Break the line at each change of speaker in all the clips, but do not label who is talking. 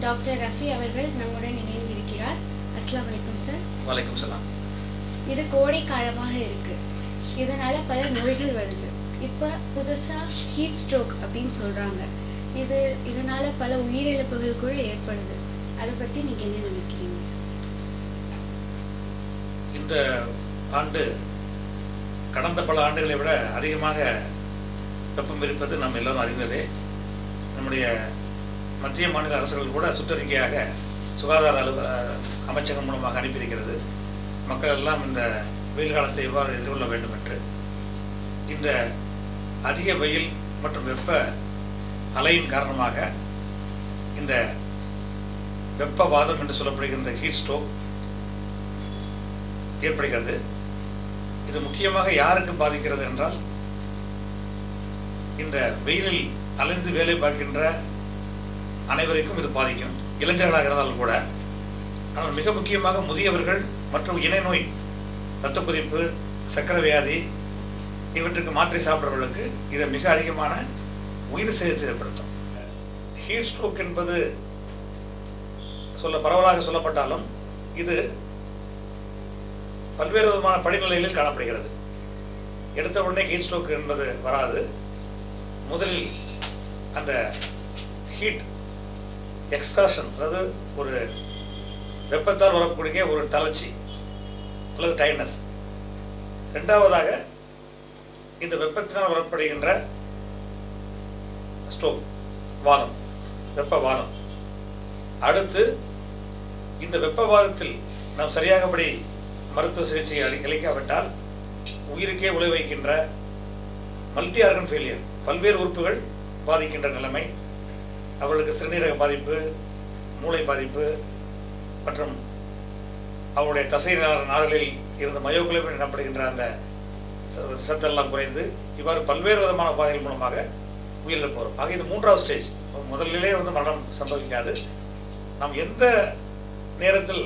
Doctor Rafi அவர்கள் நம்முடன் இணைந்திருக்கிறார். அஸ்லாம் வலைக்கம் சார்
வலைக்கம் சலாம்.
இது கோடை காலமாக இருக்கு. இதனால பல நோய்கள் வருது. இப்போ புதுசா ஹீட் ஸ்ட்ரோக் அப்படின்னு சொல்றாங்க. இது இதனால பல உயிரிழப்புகள் கூட ஏற்படுது. அதை பத்தி நீங்க என்ன நினைக்கிறீங்க?
இந்த ஆண்டு கடந்த பல ஆண்டுகளை விட அதிகமாக வெப்பம் இருப்பது நாம் எல்லோரும் அறிந்ததே. நம்முடைய மத்திய மாநில அரசுகள் கூட சுற்றறிக்கையாக சுகாதார அலுவ அமைச்சகம் மூலமாக அனுப்பியிருக்கிறது. மக்கள் எல்லாம் இந்த வெயில் காலத்தை எவ்வாறு எதிர்கொள்ள வேண்டும் என்று. இந்த அதிக வெயில் மற்றும் வெப்ப அலையின் காரணமாக இந்த வெப்பவாதம் என்று சொல்லப்படுகின்ற ஹீட் ஸ்ட்ரோக் ஏற்படுகிறது. இது முக்கியமாக யாருக்கு பாதிக்கிறது என்றால் இந்த வெயிலில் அலைந்து வேலை பார்க்கின்ற அனைவருக்கும் இது பாதிக்கும். இளைஞர்களாக இருந்தாலும் கூட ஆனால் மிக முக்கியமாக முதியவர்கள் மற்றும் இணை நோய் இரத்த கொதிப்பு சக்கரை வியாதி இவற்றுக்கு மாத்திரை சாப்பிட்றவர்களுக்கு இதை மிக அதிகமான உயிர் சேதத்தை ஏற்படுத்தும். ஹீட் ஸ்ட்ரோக் என்பது சொல்ல பரவலாக சொல்லப்பட்டாலும் இது பல்வேறு விதமான படிநிலைகளில் காணப்படுகிறது. எடுத்த உடனே ஹீட் ஸ்ட்ரோக் என்பது வராது. முதலில் அந்த ஹீட் எக்ஸ்காஷன் அதாவது ஒரு வெப்பத்தால் வரக்கூடிய ஒரு தளர்ச்சி அல்லது டைட்னஸ் ரெண்டாவதாக இந்த வெப்பத்தினால் வரப்படுகின்ற ஸ்ட்ரோக் வாதம் வெப்ப வாதம் அடுத்து இந்த வெப்பவாதத்தில் நாம் சரியாகபடி மருத்துவ சிகிச்சை அளி- அளிக்காவிட்டால் உயிருக்கே உழை வைக்கின்ற மல்டி ஆர்கன் ஃபெயிலியர் பல்வேறு உறுப்புகள் பாதிக்கின்ற நிலைமை அவர்களுக்கு சிறுநீரக பாதிப்பு மூளை பாதிப்பு மற்றும் அவருடைய தசை நா- இருந்த மயோகுளோபின் எனப்படுகின்ற அந்த சத்தெல்லாம் குறைந்து இவ்வாறு பல்வேறு விதமான உபாதைகள் மூலமாக உயிரிழப்பு வரும் ஆக இது மூன்றாவது ஸ்டேஜ் முதலிலே வந்து மரணம் சம்பவிக்காது. நாம் எந்த நேரத்தில்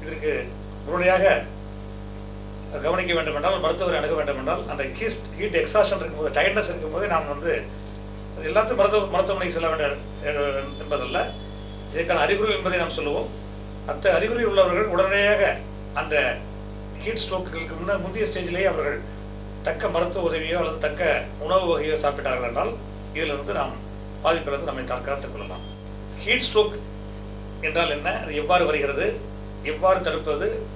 இதற்கு உடனடியாக கவனிக்க வேண்டும் என்றால் மருத்துவரை அணுக வேண்டும் என்றால் அந்த ஹீஸ்ட் ஹீட் எக்ஸாஷன் இருக்கும்போது டயர்ட்னஸ் இருக்கும்போது நாம் வந்து எல்லாத்தையும் மருத்துவ மருத்துவமனைக்கு செல்ல வேண்டும் என்பதல்ல. இதற்கான அறிகுறி என்பதை நாம் சொல்லுவோம். அத்த அறிகுறி உள்ளவர்கள் உடனடியாக அந்த ஹீட் ஸ்ட்ரோக்குகளுக்கு முன்ன முந்தைய ஸ்டேஜிலேயே அவர்கள் தக்க மருத்துவ உதவியோ அல்லது தக்க உணவு வகையோ சாப்பிட்டார்கள் என்றால் இதிலிருந்து நாம் பாதிப்பிலிருந்து நம்மை தற்காத்துக் கொள்ளலாம். ஹீட் ஸ்ட்ரோக் என்றால் என்ன? அது எவ்வாறு வருகிறது? எவ்வாறு தடுப்பது?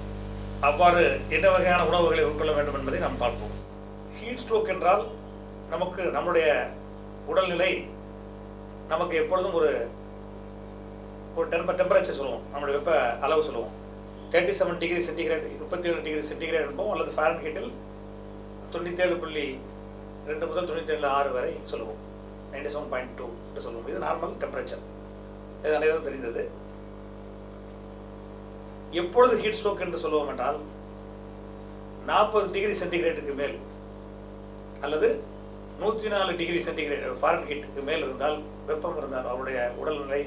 அவ்வாறு என்ன வகையான உணவுகளை உட்கொள்ள வேண்டும் என்பதை நாம் பார்ப்போம். ஹீட் ஸ்ட்ரோக் என்றால் நமக்கு நம்முடைய உடல்நிலை நமக்கு எப்பொழுதும் ஒரு ஒரு டெம்ப டெம்பரேச்சர் சொல்லுவோம். நம்மளுடைய வெப்ப அளவு சொல்லுவோம். தேர்ட்டி செவன் டிகிரி சென்டிகிரேட் முப்பத்தி ஏழு டிகிரி சென்டிகிரேட் என்போம் அல்லது ஃபாரன் ஹீட்டில் ஏழு புள்ளி ரெண்டு முதல் தொண்ணூத்தேழு ஆறு வரை சொல்லுவோம். நைன்டி செவன் பாயிண்ட் டூ என்று சொல்லுவோம். இது நார்மல் டெம்பரேச்சர் இது அனைவரும் தெரிந்தது. எப்பொழுது ஹீட் ஸ்ட்ரோக் என்று சொல்லுவோம் என்றால் நாற்பது டிகிரி சென்டிகிரேட்டுக்கு மேல் அல்லது நூற்றி நாலு டிகிரி சென்டிகிரேட் ஃபாரன்ஹீட்டுக்கு மேல் இருந்தால் வெப்பம் இருந்தால் அவருடைய உடல்நிலை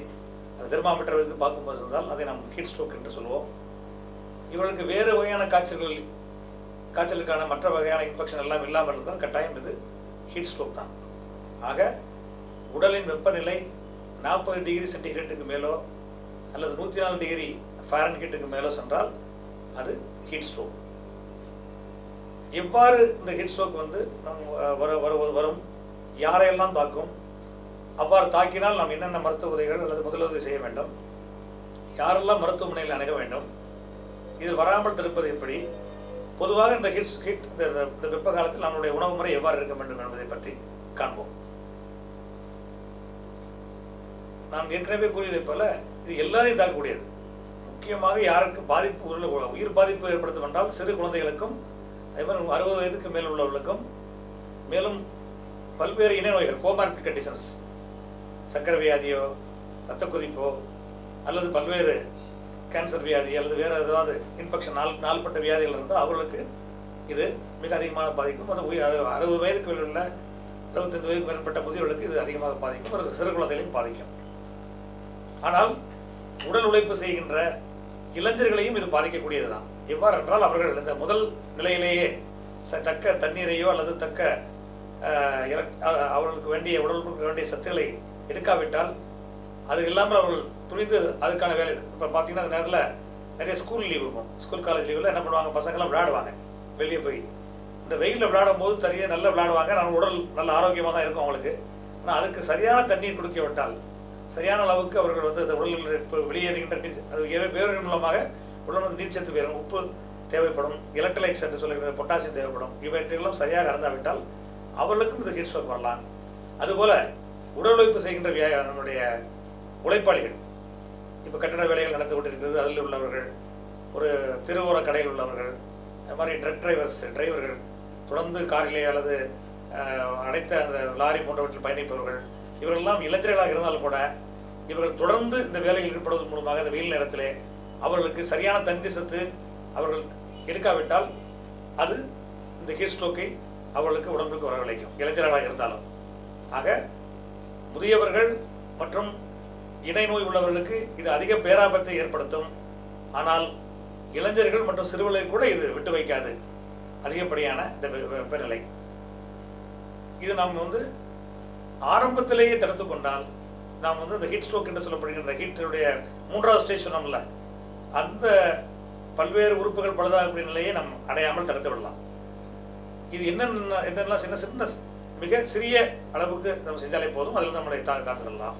தெர்மாமீட்டர் வைத்து பார்க்கும்போது இருந்தால் அதை நாம் ஹீட் ஸ்ட்ரோக் என்று சொல்லுவோம். இவர்களுக்கு வேறு வகையான காய்ச்சல்கள் காய்ச்சலுக்கான மற்ற வகையான இன்ஃபெக்ஷன் எல்லாம் இல்லாமல் இருந்தால் கட்டாயம் இது ஹீட் ஸ்ட்ரோக் தான். ஆக உடலின் வெப்பநிலை நாற்பது டிகிரி சென்டிகிரேட்டுக்கு மேலோ அல்லது நூற்றி நாலு டிகிரி ஃபாரன்ஹீட்டுக்கு மேலோ சென்றால் அது ஹீட் ஸ்ட்ரோக் எவ்வாறு இந்த ஹீட் ஸ்ட்ரோக் வந்து நம் வர வருவது வரும்? யாரையெல்லாம் தாக்கும்? அவ்வாறு தாக்கினால் நாம் என்னென்ன மருத்துவ உதவிகள் அல்லது முதலுதவி செய்ய வேண்டும்? யாரெல்லாம் மருத்துவமனையில் அணுக வேண்டும்? இது வராமல் தடுப்பது எப்படி? பொதுவாக இந்த ஹீட் ஹீட் இந்த இந்த வெப்ப காலத்தில் நம்மளுடைய உணவு முறை எவ்வாறு இருக்க வேண்டும் என்பதை பற்றி காண்போம். நான் ஏற்கனவே கூறியதைப் போல இது எல்லாரையும் தாக்கக்கூடியது. முக்கியமாக யாருக்கு பாதிப்பு உள்ள உயிர் பாதிப்பு ஏற்படுத்தும் என்றால் சிறு குழந்தைகளுக்கும் அதே மாதிரி அறுபது வயதுக்கு மேல் உள்ளவர்களுக்கும் மேலும் பல்வேறு இணை நோய்கள் கோமார்பிட் கண்டிஷன்ஸ் சக்கரை வியாதியோ ரத்த குதிப்போ அல்லது பல்வேறு கேன்சர் வியாதி அல்லது வேறு ஏதாவது இன்ஃபெக்ஷன் நாள் நாள்பட்ட வியாதிகள் இருந்தால் அவர்களுக்கு இது மிக அதிகமாக பாதிக்கும் அது உயிர் அது அறுபது வயதுக்கு மேல் உள்ள இருபத்தைந்து வயதுக்கு மேற்பட்ட முதியவர்களுக்கு இது அதிகமாக பாதிக்கும் ஒரு சிறு குழந்தைகளையும் பாதிக்கும். ஆனால் உடல் உழைப்பு செய்கின்ற இளைஞர்களையும் இது பாதிக்கக்கூடியது தான் எவ்வாறு என்றால் அவர்கள் இந்த முதல் நிலையிலேயே ச- தக்க தண்ணீரையோ அல்லது தக்க அவர்களுக்கு வேண்டிய உடலுக்கு வேண்டிய சத்துக்களை எடுக்காவிட்டால் அது இல்லாமல் அவர்கள் துணிந்து அதுக்கான வேலை இப்போ பார்த்தீங்கன்னா அந்த நேரத்தில் நிறைய ஸ்கூல் லீவ் இருக்கும். ஸ்கூல் காலேஜ் லீவில் என்ன பண்ணுவாங்க? பசங்களாம் விளையாடுவாங்க. வெளியே போய். இந்த வெயிலில் விளையாடும் போது தனியாக நல்லா விளையாடுவாங்க. நம்ம உடல் நல்ல ஆரோக்கியமாக தான் இருக்கும் அவங்களுக்கு. ஆனால் அதுக்கு சரியான தண்ணீர் கொடுக்க விட்டால் சரியான அளவுக்கு அவர்கள் வந்து அந்த உடலில் வெளியேறுகின்ற அது வேறு- வேறு மூலமாக உடல் நீர் சத்து வேறும் உப்பு தேவைப்படும் எலக்ட்ரலைட்ஸ் என்று சொல்லுகிற பொட்டாசியம் தேவைப்படும் இவற்றையெல்லாம் சரியாக அறந்தாவிட்டால் அவர்களுக்கும் இது ஹீட் ஸ்ட்ரோக் வரலாம். அதுபோல உடல் உழைப்பு செய்கின்ற வியா- நம்முடைய உழைப்பாளிகள் இப்போ கட்டட வேலைகள் நடந்து கொண்டிருக்கிறது அதில் உள்ளவர்கள் ஒரு திருவோர கடையில் உள்ளவர்கள் அது மாதிரி ட்ரக் டிரைவர்ஸ் டிரைவர்கள் தொடர்ந்து காரிலே அல்லது அனைத்து அடைத்த அந்த லாரி போன்றவற்றில் பயணிப்பவர்கள் இவர்களெல்லாம் இளைஞர்களாக இருந்தாலும் கூட இவர்கள் தொடர்ந்து இந்த வேலையில் ஈடுபடுவதன் மூலமாக இந்த வெயில் நேரத்திலே அவர்களுக்கு சரியான தண்ணி சத்து அவர்கள் எடுக்காவிட்டால் அது இந்த ஹீட் ஸ்ட்ரோக்கை அவர்களுக்கு உடம்புக்கு வரவழைக்கும் இளைஞர்களாக இருந்தாலும். ஆக முதியவர்கள் மற்றும் இணை நோய் உள்ளவர்களுக்கு இது அதிக பேராபத்தை ஏற்படுத்தும். ஆனால் இளைஞர்கள் மற்றும் சிறுவர்களை கூட இது விட்டு வைக்காது. அதிகப்படியான இந்த வெ- வெப்பநிலை. இது நாம் வந்து ஆரம்பத்திலேயே தடுத்து கொண்டால் நாம் வந்து இந்த ஹீட் ஸ்ட்ரோக் என்று சொல்லப்படுகின்ற ஹீட்டருடைய மூன்றாவது ஸ்டேஜ் சொன்னோம்ல அந்த பல்வேறு உறுப்புகள் பழுதாகக்கூடிய நிலையை நம் அடையாமல் தடுத்து விடலாம். இது என்னென்ன என்னென்னலாம் சின்ன சின்ன மிக சிறிய அளவுக்கு நம்ம செஞ்சாலே போதும். அதில் நம்முடைய தா காத்துக்கொள்ளலாம்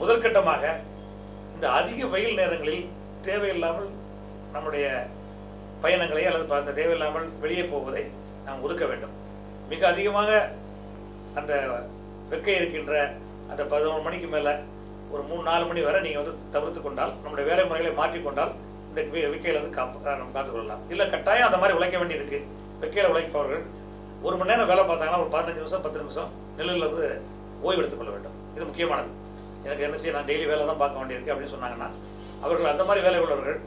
முதற்கட்டமாக இந்த அதிக வெயில் நேரங்களில் தேவையில்லாமல் நம்முடைய பயணங்களை அல்லது ப- அந்த தேவையில்லாமல் வெளியே போவதை நாம் ஒதுக்க வேண்டும். மிக அதிகமாக அந்த வெக்கை இருக்கின்ற அந்த பதினோரு மணிக்கு மேலே ஒரு மூணு நாலு மணி வரை நீங்கள் வந்து தவிர்த்து கொண்டால் நம்முடைய வேலை முறைகளை மாற்றிக்கொண்டால் இந்த வெ- வந்து காப்பு நம்ம காத்துக்கொள்ளலாம் இல்லை கட்டாயம் அந்த மாதிரி உழைக்க வேண்டியிருக்கு. வெக்கையில் உழைப்பவர்கள் ஒரு மணி நேரம் வேலை பார்த்தாங்கன்னா ஒரு பதினஞ்சு நிமிஷம் பத்து நிமிஷம் நிழலில் வந்து ஓய்வு எடுத்துக்கொள்ள வேண்டும். இது முக்கியமானது. எனக்கு என்ன செய்ய நான் டெய்லி வேலை தான் பார்க்க வேண்டியிருக்கு அப்படின்னு சொன்னாங்கன்னா அவர்கள் அந்த மாதிரி வேலை உள்ளவர்கள்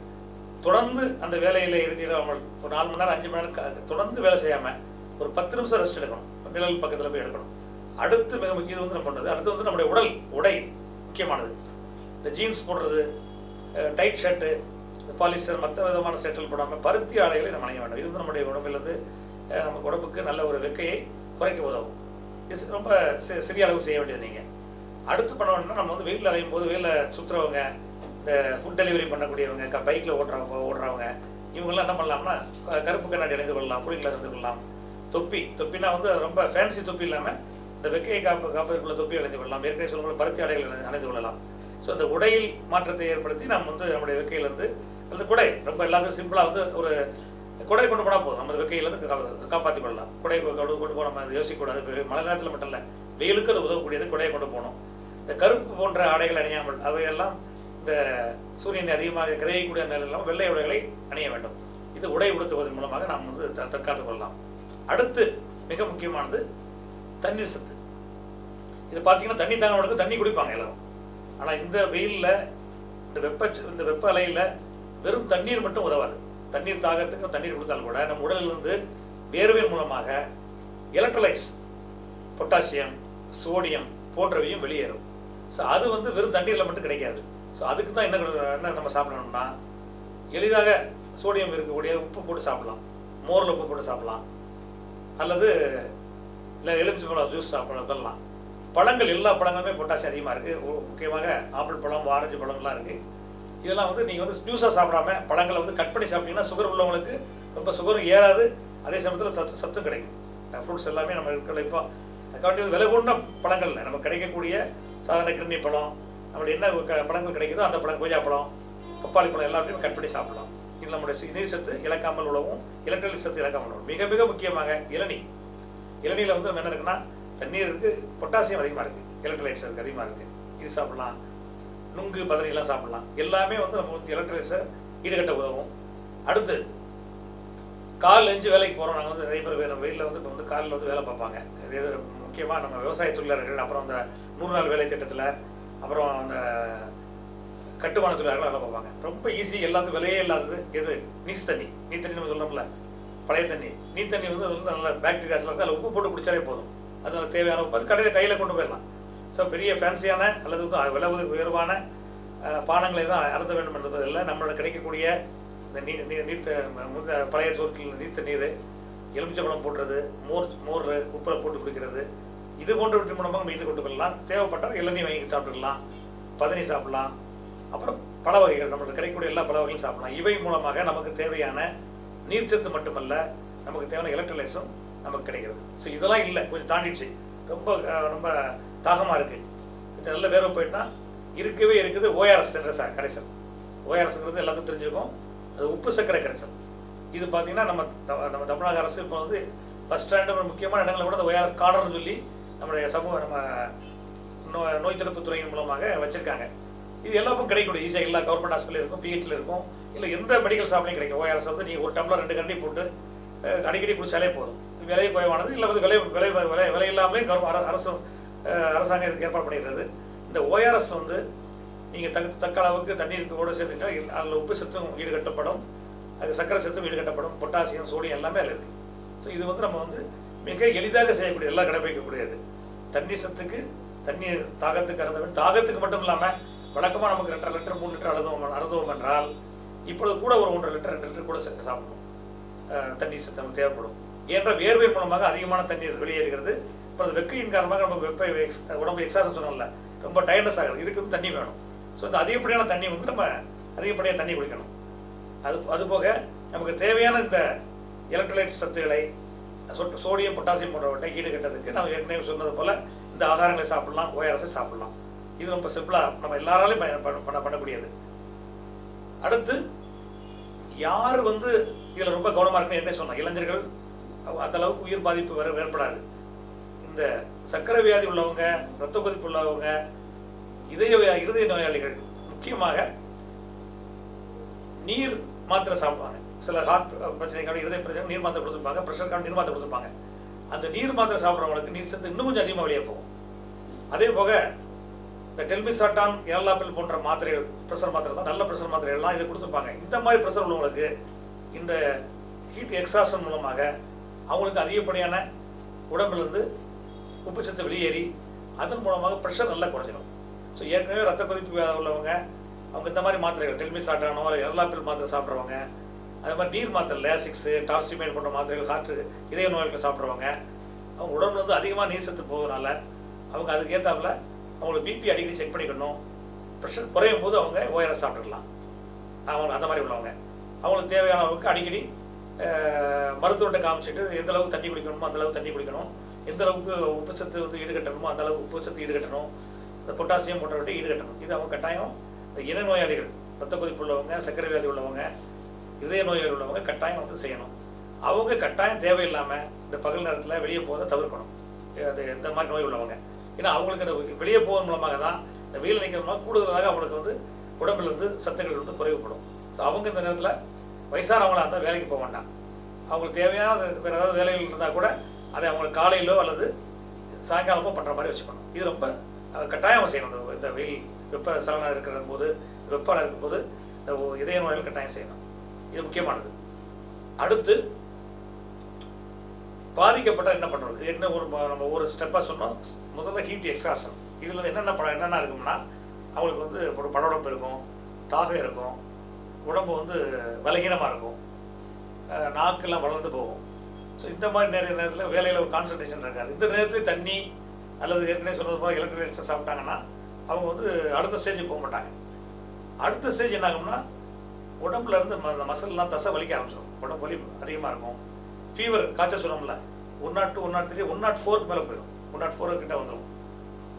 தொடர்ந்து அந்த வேலையில் இருக்கிறவங்க ஒரு நாலு மணி நேரம் அஞ்சு மணி நேரம் தொடர்ந்து வேலை செய்யாமல் ஒரு பத்து நிமிஷம் ரெஸ்ட் எடுக்கணும். நிழல் பக்கத்தில் போய் எடுக்கணும். அடுத்து மிக முக்கியம் வந்து நம்ம பண்ணுறது அடுத்து வந்து நம்முடைய உடல் உடை. முக்கியமானது. இந்த ஜீன்ஸ் போடுறது டைட் ஷர்ட்டு பாலிஸ்டர் மற்ற விதமான ஷர்ட்டில் போடாமல் பருத்தி ஆடைகளை நம்ம அணிய வேண்டும். இது நம்முடைய உடம்பிலிருந்து நமக்கு உடம்புக்கு நல்ல ஒரு வெக்கையை குறைக்க உதவும். இது ரொம்ப சிறிய அளவு செய்ய வேண்டியது நீங்கள் அடுத்து பண்ண வேணும்னா நம்ம வந்து வெயிலில் அலையும் போது வெயிலில் சுற்றுறவங்க இந்த ஃபுட் டெலிவரி பண்ணக்கூடியவங்க பைக்கில் ஓட்டுறவங்க ஓடுறவங்க இவங்கெல்லாம் என்ன பண்ணலாம்னா கருப்பு கண்ணாடி அணிந்து கொள்ளலாம் புளியில் அணிந்து கொள்ளலாம். தொப்பி தொப்பினா வந்து ரொம்ப ஃபேன்சி தொப்பி இல்லாமல் இந்த வெக்கையை காப்ப காப்பதற்குள்ள தொப்பி அணிந்து கொள்ளலாம். ஏற்கனவே சொல்லும்போது பருத்தி ஆடைகள் அணி- அணிந்து கொள்ளலாம். ஸோ அந்த உடையில் மாற்றத்தை ஏற்படுத்தி நம்ம வந்து நம்முடைய வெக்கையிலேருந்து அந்த குடை ரொம்ப எல்லாத்தையும் சிம்பிளாக வந்து ஒரு குடை கொண்டு போனால் போதும். நம்ம வெக்கையிலேருந்து காப்பாற்றி கொள்ளலாம். குடை கொண்டு கொண்டு போனால் நம்ம யோசிக்கக்கூடாது. மழை நேரத்தில் மட்டும் இல்லை. வெயிலுக்கு அது உதவக்கூடியது குடையை கொண்டு போகணும். இந்த கருப்பு போன்ற ஆடைகள் அணியாமல் அவையெல்லாம் இந்த சூரியனை அதிகமாக கிரகிக்கூடிய நிலையெல்லாம் வெள்ளை உடைகளை அணிய வேண்டும். இது உடை உடுத்துவதன் மூலமாக நாம் வந்து த- தற்காத்துக் கொள்ளலாம். அடுத்து மிக முக்கியமானது தண்ணீர் சத்து. இது பார்த்தீங்கன்னா தண்ணி தாங்கவனுக்கு தண்ணி குடிப்பாங்க எல்லாரும். ஆனால் இந்த வெயிலில் இந்த வெப்ப இந்த வெப்ப அலையில் வெறும் தண்ணீர் மட்டும் உதவாது. தண்ணீர் தாகத்துக்கு தண்ணீர் கொடுத்தாலும் கூட நம்ம உடலிலிருந்து வேர்வையின் மூலமாக எலக்ட்ரோலைட்ஸ் பொட்டாசியம் சோடியம் போன்றவையும் வெளியேறும். ஸோ அது வந்து வெறும் தண்ணீரில் மட்டும் கிடைக்காது. ஸோ அதுக்கு தான் என்ன என்ன நம்ம சாப்பிடணும்னா எளிதாக சோடியம் இருக்கக்கூடிய உப்பு போட்டு சாப்பிடலாம். மோரில் உப்பு போட்டு சாப்பிடலாம். அல்லது இல்லை எலுமிச்சம்பழம் ஜூஸ் சாப்பிட கொள்ளலாம் பழங்கள் எல்லா பழங்களுமே பொட்டாசியம் அதிகமாக இருக்குது முக்கியமாக ஆப்பிள் பழம் ஆரஞ்சு பழங்கள்லாம் இருக்குது இதெல்லாம் வந்து நீங்கள் வந்து ஜூஸாக சாப்பிடாம பழங்களை வந்து கட் பண்ணி சாப்பிட்டீங்கன்னா சுகர் உள்ளவங்களுக்கு ரொம்ப சுகரும் ஏறாது. அதே சமயத்தில் சத்து சத்தும் கிடைக்கும். ஃப்ரூட்ஸ் எல்லாமே நம்ம இருக்கிற இப்போ அதுக்காண்டி விலை கொண்ட பழங்கள் நம்ம கிடைக்கக்கூடிய சாதாரண கிருணி பழம் நம்மளுடைய என்ன க- பழங்கள் கிடைக்குதோ அந்த பழம் கொய்யா பழம் பப்பாளி பழம் எல்லாத்தையும் கட் பண்ணி சாப்பிடலாம். இது நம்முடைய நீர் சத்து இழக்காமல் உழவும் எலக்ட்ரிக் சத்து இழக்காமல் உழவும் மிக மிக முக்கியமாக இளநீ இளநீல வந்து நம்ம என்ன இருக்குன்னா தண்ணீர் இருக்கு பொட்டாசியம் அதிகமாக இருக்கு எலக்ட்ரோலைட்ஸ் இருக்கு அதிகமாக இருக்கு. இது சாப்பிடலாம். நுங்கு பதனிலாம் சாப்பிடலாம். எல்லாமே வந்து நம்ம வந்து எலக்ட்ரோலைட்ஸை ஈடுகட்ட உதவும். அடுத்து கால் எஞ்சு வேலைக்கு போகிறோம் நாங்கள் வந்து நிறைய பேர் வேறு வெயிலில் வந்து இப்போ வந்து காலில் வந்து வேலை பார்ப்பாங்க. முக்கியமாக நம்ம விவசாய தொழிலாளர்கள் அப்புறம் அந்த நூறு நாள் வேலை திட்டத்தில் அப்புறம் அந்த கட்டுமான தொழிலாளர்கள் வேலை பார்ப்பாங்க. ரொம்ப ஈஸி எல்லாத்துக்கும் விலையே இல்லாதது எது? நீஸ் தண்ணி. நீ தண்ணி நம்ம சொல்கிறோம்ல பழைய தண்ணி நீர் தண்ணி வந்து அது வந்து நல்ல பாக்டீரியாஸ்லாம் இருக்குது அதில் உப்பு போட்டு குடித்தாலே போதும். அதனால தேவையான உப்பு. அது கடையில் கையில் கொண்டு போயிடலாம். ஸோ பெரிய ஃபேன்சியான அல்லது வந்து விலை உதவி உயர்வான பானங்களை தான் அருந்த வேண்டும் என்பதில்லை நம்மளோட கிடைக்கக்கூடிய இந்த நீர் நீர் நீர்த்த முந்த பழைய சோற்றில் நீர்த்த நீர் எலுமிச்சப்பழம் போடுறது மோர் மோர் உப்பில் போட்டு குடிக்கிறது இது போன்றவற்றின் மூலமாக நம்ம ஈடு கொண்டு கொள்ளலாம் தேவைப்பட்டால் இளநீர் வாங்கி சாப்பிட்டுக்கலாம். பதனி சாப்பிடலாம். அப்புறம் பல வகைகள் நம்மளுக்கு கிடைக்கக்கூடிய எல்லா பழ வகைகளும் சாப்பிடலாம். இவை மூலமாக நமக்கு தேவையான நீர்ச்சத்து மட்டுமல்ல நமக்கு தேவையான எலக்ட்ரோலைட்ஸும் நமக்கு கிடைக்கிறது. ஸோ இதெல்லாம் இல்லை. கொஞ்சம் தாண்டிடுச்சு. ரொம்ப ரொம்ப தாகமாக இருக்குது நல்ல வேர்வை போயிட்டுனா இருக்கவே இருக்குது ஓஆர்எஸ் என்ற சார் கரைசல். ஓஆர்எஸ்ங்கிறது எல்லாத்துக்கும் தெரிஞ்சிருக்கும். அது உப்பு சர்க்கரை கரைசல். இது பார்த்தீங்கன்னா நம்ம த- நம்ம தமிழக அரசு இப்போ வந்து பஸ் ஸ்டாண்டு முக்கியமான இடங்களில் கூட அந்த ஓஆர்எஸ் கார்டர்னு சொல்லி நம்முடைய சமூக நம்ம நோ நோய் தடுப்பு துறையின் மூலமாக வச்சுருக்காங்க. இது எல்லாருக்கும் கிடைக்கக்கூடிய ஈஸியாக எல்லா கவர்மெண்ட் ஹாஸ்பிட்டல் இருக்கும் பிஹெச்சில் இருக்கும். இல்லை எந்த மெடிக்கல் ஷாப்லையும் கிடைக்கும் ஓஆர்எஸ் வந்து நீங்கள் ஒரு டம்ளர் ரெண்டு கண்டி போட்டு அடிக்கடி குடிச்சாலே போதும். இது விலை குறைவானது இல்லை வந்து விலை விலை விலை விலை இல்லாமலே அரசு அரசாங்கம் இதுக்கு ஏற்பாடு பண்ணிடுறது. இந்த ஓஆர்எஸ் வந்து நீங்கள் தக்க தக்க அளவுக்கு தண்ணீருக்கு கூட சேர்த்துக்கிட்டால் அதில் உப்பு சத்தும் ஈடுகட்டப்படும். அது சக்கரை சத்தும் ஈடுகட்டப்படும். பொட்டாசியம் சோடியம் எல்லாமே அதில் இருக்குது ஸோ இது வந்து நம்ம வந்து மிக எளிதாக செய்யக்கூடிய எல்லாம் கடைபிடிக்கக்கூடியது தண்ணி சத்துக்கு தண்ணீர் தாகத்துக்கு அறந்த தாகத்துக்கு மட்டும் இல்லாமல் வழக்கமாக நமக்கு ரெண்டரை லிட்டர் மூணு லிட்டர் அழுதுவோம் அழுதுவோம் என்றால் இப்பொழுது கூட ஒரு ஒன்றரை லிட்டர் ரெண்டு லிட்டர் கூட சாப்பிடும் சாப்பிடணும். தண்ணீர் சத்து நமக்கு தேவைப்படும். ஏன்ற வேர்வை மூலமாக அதிகமான தண்ணீர் வெளியேறுகிறது. இப்போ அந்த வெக்கையின் காரணமாக நமக்கு வெப்ப எக்ஸ் உடம்பு எக்ஸாசம் சொன்னோம்ல ரொம்ப டயர்னஸ் ஆகுது. இதுக்கு வந்து தண்ணி வேணும். ஸோ இந்த அதிகப்படியான தண்ணி வந்து நம்ம அதிகப்படியாக தண்ணி குடிக்கணும். அது அதுபோக நமக்கு தேவையான இந்த எலக்ட்ரோலைட் சத்துக்களை சொட்டு சோடியம் பொட்டாசியம் போன்றவற்றை ஈடுகட்டதுக்கு நம்ம ஏற்கனவே சொன்னது போல் இந்த ஆகாரங்களை சாப்பிடலாம் ஓஆர்எஸை சாப்பிடலாம். இது ரொம்ப சிம்பிளாக நம்ம எல்லாராலையும் பண்ண பண்ண- பண்ணக்கூடியது. அடுத்து யார் வந்து இதில் ரொம்ப கவனமாக இருக்குன்னு என்ன சொன்னோம் இளைஞர்கள் அந்த அளவுக்கு உயிர் பாதிப்பு வர ஏற்படாது. இந்த சர்க்கரை வியாதி உள்ளவங்க இரத்த கொதிப்பு உள்ளவங்க இதய இருதய நோயாளிகள் முக்கியமாக நீர் மாத்திரை சாப்பிடுவாங்க. சில ஹார்ட் பிரச்சனைக்கான இருதய பிரச்சனை நீர் மாத்திரை கொடுத்துருப்பாங்க ப்ரெஷருக்கான நீர் மாத்திரை கொடுத்துருப்பாங்க. அந்த நீர் மாத்திரை சாப்பிட்றவங்களுக்கு நீர் சத்து இன்னும் கொஞ்சம் அதிகமாக வெளியே போகும். அதே போக இந்த டெல்பிசாட்டான் ஏலாப்பிள் போன்ற மாத்திரைகள் ப்ரெஷர் மாத்திரை தான் நல்ல ப்ரெஷர் மாத்திரைகள்லாம் இதை கொடுத்துருப்பாங்க. இந்த மாதிரி ப்ரெஷர் உள்ளவங்களுக்கு இந்த ஹீட் எக்ஸாசன் மூலமாக அவங்களுக்கு அதிகப்படியான உடம்புலேருந்து உப்பு சத்து வெளியேறி அதன் மூலமாக ப்ரெஷர் நல்லா குறைஞ்சிடும் ஸோ ஏற்கனவே ரத்த கொதிப்பு உள்ளவங்க அவங்க இந்த மாதிரி மாத்திரைகள் டெல்மிசாட்டானோ இல்லை எரலாப்பிள் மாத்திரை சாப்பிட்றவங்க அது மாதிரி நீர் மாத்திரை லேசிக்ஸு டார்சிமேட் போன்ற மாத்திரைகள் காற்று இதய நோய்கள் சாப்பிட்றவங்க அவங்க உடம்புல வந்து அதிகமாக நீர் சத்து போகிறதுனால அவங்க அதுக்கு ஏற்றாப்புல அவங்களுக்கு பிபி அடிக்கடி செக் பண்ணிக்கணும். ப்ரெஷர் குறையும் போது அவங்க ஓஆர்எஸ் சாப்பிட்டுக்கலாம். அவங்க அந்த மாதிரி உள்ளவங்க. அவங்களுக்கு தேவையான அளவுக்கு அடிக்கடி மருத்துவத்தை மருத்துவர்கிட்ட காமிச்சிட்டு எந்த அளவுக்கு தண்ணி குடிக்கணுமோ அந்த அளவுக்கு தண்ணி குடிக்கணும். எந்த அளவுக்கு உப்பு சத்து வந்து ஈடுகட்டணுமோ அந்த அளவுக்கு உப்பு சத்து ஈடுகட்டணும். இந்த பொட்டாசியம் போன்றவற்றை ஈடுகட்டணும். இது அவங்க கட்டாயம். இந்த இன நோயாளிகள் ரத்த கொதிப்பு உள்ளவங்க சர்க்கரை வியாதி உள்ளவங்க இதய நோயாளி உள்ளவங்க கட்டாயம் வந்து செய்யணும். அவங்க கட்டாயம் தேவையில்லாமல் இந்த பகல் நேரத்தில் வெளியே போகிறத தவிர்க்கணும். அது எந்த மாதிரி நோய் உள்ளவங்க. ஏன்னா அவங்களுக்கு அந்த வெளியே போவதன் மூலமாக தான் இந்த வெயில் நிற்கிற மூலமாக கூடுதலாக அவங்களுக்கு வந்து உடம்புல இருந்து சத்துக்கள் வந்து குறைவுபடும். ஸோ அவங்க இந்த நேரத்தில் வயசானவங்களாக இருந்தால் வேலைக்கு போக வேண்டாம். அவங்களுக்கு தேவையான வேறு ஏதாவது வேலைகள் இருந்தால் கூட அதை அவங்களுக்கு காலையிலோ அல்லது சாயங்காலமோ பண்ணுற மாதிரி வச்சுக்கணும். இது ரொம்ப கட்டாயம் செய்யணும். இந்த- வெயில் வெப்ப சலனம் இருக்கிற போது வெப்பால இருக்கும்போது இந்த இதய நோய்கள் கட்டாயம் செய்யணும். இது முக்கியமானது. அடுத்து பாதிக்கப்பட்ட என்ன பண்ணுறது? என்ன ஒரு நம்ம ஒரு ஸ்டெப்பாக சொன்னோம். முதல்ல ஹீட் எக்ஸாசன் இதில் என்னென்ன படம் என்னென்ன இருக்கும்னா அவங்களுக்கு வந்து ஒரு படவுடம்பு இருக்கும் தாகம் இருக்கும் உடம்பு வந்து பலகீனமாக இருக்கும் நாக்கெல்லாம் வளர்ந்து போகும். ஸோ இந்த மாதிரி நிறைய நேரத்தில் வேலையில் ஒரு கான்சன்ட்ரேஷன் இருக்காது. இந்த நேரத்தில் தண்ணி அல்லது ஏற்கனவே சொன்னது போல எலக்ட்ரிக்ஸை சாப்பிட்டாங்கன்னா அவங்க வந்து அடுத்த ஸ்டேஜுக்கு போக மாட்டாங்க. அடுத்த ஸ்டேஜ் என்ன ஆகும்னா உடம்புல இருந்து ம- மசில்லாம் தசை வலிக்க ஆரம்பிச்சிடும். உடம்பு வலி அதிகமாக இருக்கும். ஃபீவர் காய்ச்சல் சொன்னோம்ல. One naught two one naught three one naught ஃபோருக்கு மேலே போயிடும். ஒன் நாட் ஃபோருக்கு கிட்ட வந்துடும்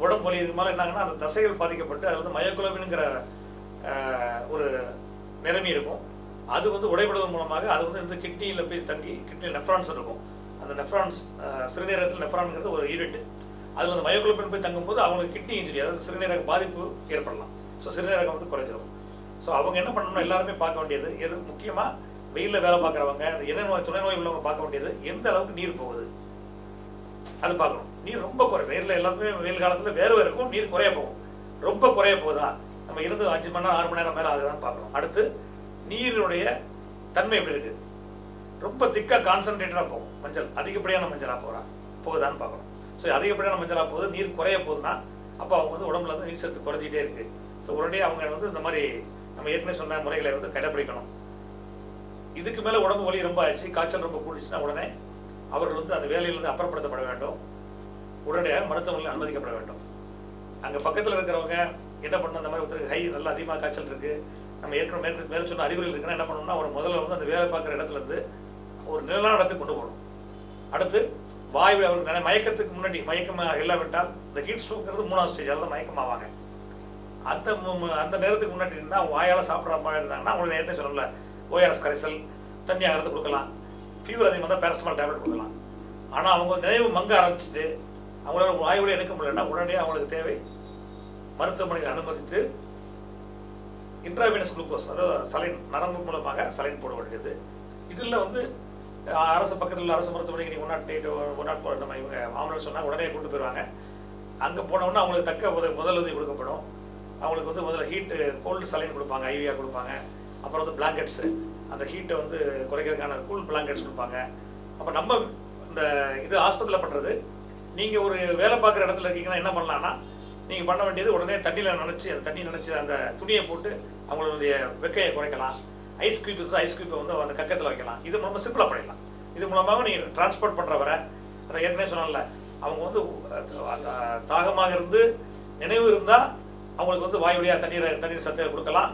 உடம்பு வலி இருக்கு மேலே என்னாங்கன்னா அந்த தசைகள் பாதிக்கப்பட்டு அது வந்து மயோகுலோபின்ங்கிற ஒரு நிலைமை இருக்கும். அது வந்து உடைபடுவதன் மூலமாக அது வந்து இருந்து கிட்னியில் போய் தங்கி கிட்னி நெஃப்ரான்ஸ் இருக்கும். அந்த நெஃப்ரான்ஸ் சிறுநீரகத்தில் நெஃப்ரான்ங்கிறது ஒரு யூனிட் அதில் அந்த மயோகுலோபின் போய் தங்கும்போது அவங்களுக்கு கிட்னி இன்ஜுரி அதாவது சிறுநீரக பாதிப்பு ஏற்படலாம். ஸோ சிறுநீரகம் வந்து குறைஞ்சிரும். ஸோ அவங்க என்ன பண்ணணும்னா எல்லாருமே பார்க்க வேண்டியது எது முக்கியமாக வெயிலில் வேலை பார்க்குறவங்க அந்த இன நோய் துணை நோய் உள்ளவங்க பார்க்க வேண்டியது எந்த அளவுக்கு நீர் போகுது? அது பார்க்கணும். நீர் ரொம்ப குறை நேரில் எல்லாமே வெயில் காலத்தில் வேர்வை இருக்கும் நீர் குறைய போகும். ரொம்ப குறைய போகுதா? நம்ம இருந்து அஞ்சு மணி நேரம் ஆறு மணி நேரம் மேலே ஆகுதான்னு பார்க்கணும். அடுத்து நீரினுடைய தன்மை எப்படி இருக்கு? ரொம்ப திக்காக கான்சன்ட்ரேட்டடாக போகும். மஞ்சள் அதிகப்படியான மஞ்சளாக போகிறா போகுதான்னு பார்க்கணும். ஸோ அதிகப்படியான மஞ்சளாக போகுது நீர் குறைய போகுதுன்னா அப்போ அவங்க வந்து உடம்புல வந்து நீர் சத்து குறைஞ்சிட்டே இருக்கு. ஸோ உடனே அவங்க வந்து இந்த மாதிரி நம்ம ஏற்கனவே சொன்ன முறைகளை வந்து கடைப்பிடிக்கணும். இதுக்கு மேலே உடம்பு வலி ரொம்ப ஆயிடுச்சு காய்ச்சல் ரொம்ப கூடிச்சுன்னா உடனே அவர்கள் வந்து அந்த வேலையிலிருந்து அப்புறப்படுத்தப்பட வேண்டும். உடனடியாக மருத்துவமனையில் அனுமதிக்கப்பட வேண்டும். அங்கே பக்கத்தில் இருக்கிறவங்க என்ன பண்ணணும் அந்த மாதிரி ஒருத்தருக்கு ஹை நல்லா அதிகமாக காய்ச்சல் இருக்கு. நம்ம ஏற்கனவே மேற்கு மேலே சொன்ன அறிகுறிகள் இருக்குன்னா என்ன பண்ணணும்னா அவர் முதல்ல வந்து அந்த வேலை பார்க்குற இடத்துல இருந்து ஒரு நிழலான இடத்துக்கு கொண்டு போகணும். அடுத்து வாய் அவர் மயக்கத்துக்கு முன்னாடி மயக்கம் இல்லாவிட்டால் இந்த ஹீட் ஸ்ட்ரோக்ங்கிறது மூணாவது ஸ்டேஜ் அதில் மயக்கமாவாங்க. அந்த அந்த நேரத்துக்கு முன்னாடி இருந்தால் வாயால் சாப்பிட்ற மாதிரி இருந்தாங்கன்னா அவங்களுக்கு என்ன சொல்லலை. ஓஆர்எஸ் கரைசல் தண்ணி ஆகிறது கொடுக்கலாம். ஃபீவர் அதிகமாக தான் பேரஸ்டமால் டேப்லெட் கொடுக்கலாம். ஆனால் அவங்க நினைவு மங்க ஆரம்பிச்சுட்டு அவங்களால வாயுவில் எடுக்க முடியலன்னா உடனடியாக அவங்களுக்கு தேவை மருத்துவமனையில் அனுமதித்து இன்ட்ராவீனஸ் குளுக்கோஸ் அதாவது சலைன் நரம்பு மூலமாக சலைன் போட வேண்டியது. இதில் வந்து அரசு பக்கத்தில் உள்ள அரசு மருத்துவமனைக்கு நீங்கள் one naught eight one naught four நம்ம இவங்க ஆம்புலன்ஸ் சொன்னால் உடனே கூட்டு போயிடுவாங்க அங்கே போனோம்னா அவங்களுக்கு தக்க உதவி முதலுதவி கொடுக்கப்படும். அவங்களுக்கு வந்து முதல்ல ஹீட்டு கோல்டு சலைன் கொடுப்பாங்க ஐவியாக கொடுப்பாங்க. அப்புறம் வந்து பிளாங்கெட்ஸு அந்த ஹீட்டை வந்து குறைக்கிறதுக்கான கூல் பிளாங்கெட்ஸ் கொடுப்பாங்க. அப்போ நம்ம இந்த இது ஆஸ்பத்திரியில் பண்ணுறது நீங்கள் ஒரு வேலை பார்க்குற இடத்துல இருக்கீங்கன்னா என்ன பண்ணலாம்னா நீங்கள் பண்ண வேண்டியது உடனே தண்ணியில் நினச்சி அந்த தண்ணி நினச்சி அந்த துணியை போட்டு அவங்களுடைய வெக்கையை குறைக்கலாம். ஐஸ் கியூப் இருந்தால் ஐஸ் கியூப்பை வந்து அந்த கக்கத்தில் வைக்கலாம். இது மூலமாக சிம்பிளாக பண்ணிடலாம். இது மூலமாக நீங்கள் டிரான்ஸ்போர்ட் பண்ணுற வரை அதை ஏற்கனவே சொன்னால அவங்க வந்து அந்த தாகமாக இருந்து நினைவு இருந்தால் அவங்களுக்கு வந்து வாய் வழியாக தண்ணீரை தண்ணீர் சத்தை கொடுக்கலாம்.